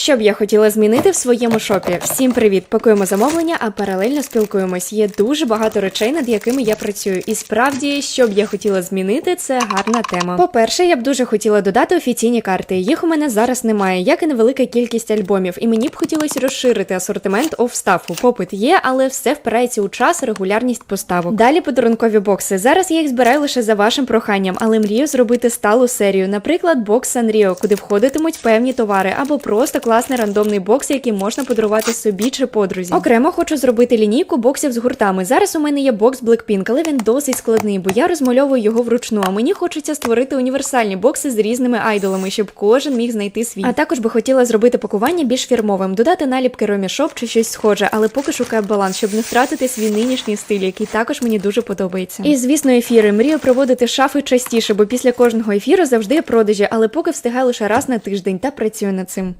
Що б я хотіла змінити в своєму шопі? Всім привіт! Пакуємо замовлення, а паралельно спілкуємось. Є дуже багато речей, над якими я працюю. І справді, що б я хотіла змінити, це гарна тема. По-перше, я б дуже хотіла додати офіційні карти. Їх у мене зараз немає, як і невелика кількість альбомів. І мені б хотілося розширити асортимент офстафу. Попит є, але все впирається у час, регулярність поставок. Далі подарункові бокси. Зараз я їх збираю лише за вашим проханням, але мрію зробити сталу серію. Наприклад, бокс Sanrio, куди входитимуть певні товари, або просто класний рандомний бокс, який можна подарувати собі чи подрузі. Окремо хочу зробити лінійку боксів з гуртами. Зараз у мене є бокс Blackpink, але він досить складний, бо я розмальовую його вручну. А мені хочеться створити універсальні бокси з різними айдолами, щоб кожен міг знайти свій. А також би хотіла зробити пакування більш фірмовим, додати наліпки Ромі Шоп чи щось схоже, але поки шукаю баланс, щоб не втратити свій нинішній стиль, який також мені дуже подобається. І звісно, ефіри. Мрію проводити шафи частіше, бо після кожного ефіру завжди є продажі, але поки встигаю лише раз на тиждень та працюю над цим.